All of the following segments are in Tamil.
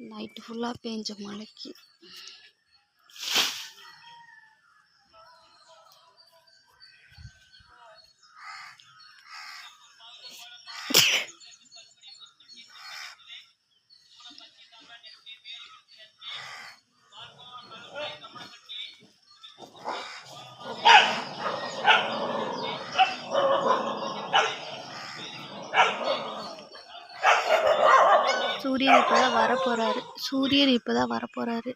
நைட்டு ஃபுல்லாக பேஞ்ச மழைக்கு சூரியன் இப்போ தான் வரப்போகிறாரு சூரியன் இப்போ தான் வரப்போகிறாரு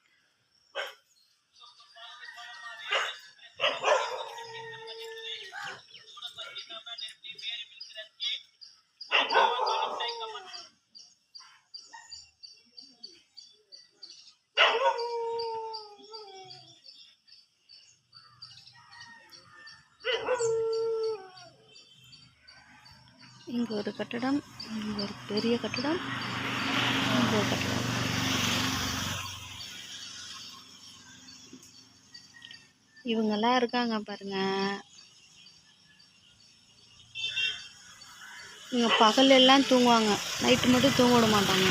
இங்கே ஒரு கட்டடம் இங்கே ஒரு பெரிய கட்டடம். போட்டுக்கலாம். இவங்கெல்லாம் இருக்காங்க பாருங்க. இவங்க பகல் எல்லாம் தூங்குவாங்க. நைட்டு மட்டும் தூங்க விட மாட்டாங்க.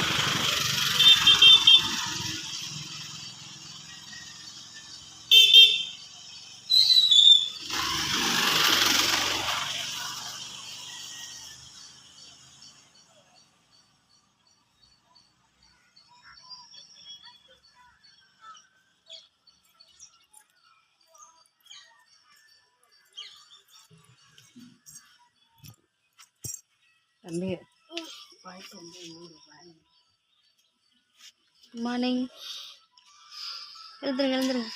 தம்பி மார்னிங் எழுந்துருங்க எழுந்துருங்க.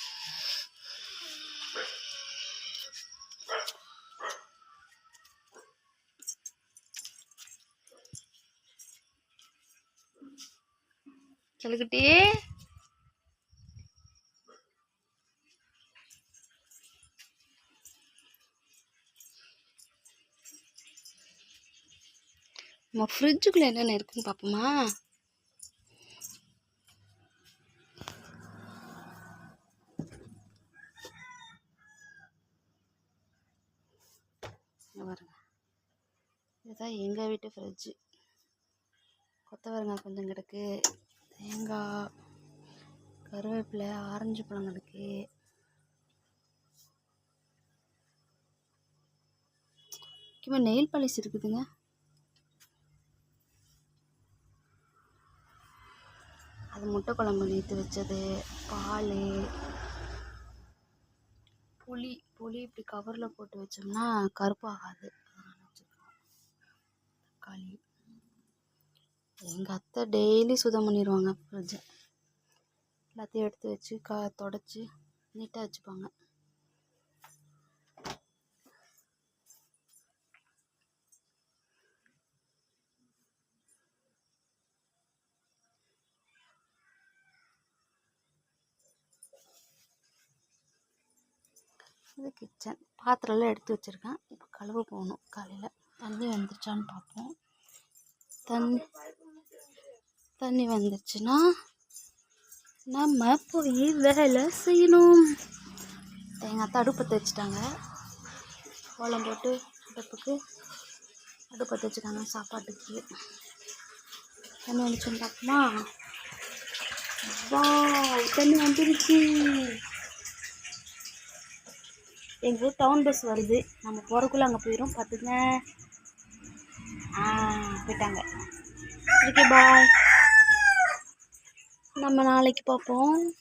சொல்லுக்கிட்டே நம்ம ஃப்ரிட்ஜுக்குள்ளே என்னென்ன இருக்குன்னு பார்ப்போமா? பாருங்க. இதுதான் எங்கள் வீட்டு ஃப்ரிட்ஜு கொத்தவரங்காய் கொஞ்சம் கிடக்கு. தேங்காய் கருவேப்பிலை ஆரஞ்சு பழம் கிடக்கு. முக்கியமாக நெயில் பாலிஷ் இருக்குதுங்க. அது முட்டை குழம்பு நேற்று வச்சது பால் புளி புளி இப்படி கவரில் போட்டு வச்சோம்னா கருப்பாகாது வச்சுருக்கோம். தக்காளி. எங்கள் அத்தை டெய்லி சுத்தம் பண்ணிடுவாங்க ஃப்ரிட்ஜை எல்லாத்தையும் எடுத்து வச்சு க தொடச்சி நீட்டாக வச்சுப்பாங்க. இது கிச்சன். பாத்திரம்லாம் எடுத்து வச்சுருக்கேன். இப்போ கழுவ போகணும். காலையில் தண்ணி வந்துருச்சான்னு பார்ப்போம். தண்ணி தண்ணி வந்துருச்சுன்னா நம்ம போய் வேலை செய்யணும். எங்கள் அத்தை அடுப்பத்தை வச்சுட்டாங்க கோலம் போட்டு அடுப்புக்கு அடுப்பத்தை தைச்சிட்டாங்க சாப்பாட்டுக்கு. தண்ணி வந்துச்சுன்னு பார்ப்போமா? வா தண்ணி வந்துருச்சு. எங்கள் ஊர் டவுன் பஸ் வருது. நம்ம போகிறக்குள்ளே அங்கே போயிடும் பார்த்துங்க ஆ போயிட்டாங்க. ஓகே பாய் நம்ம நாளைக்கு பார்ப்போம்.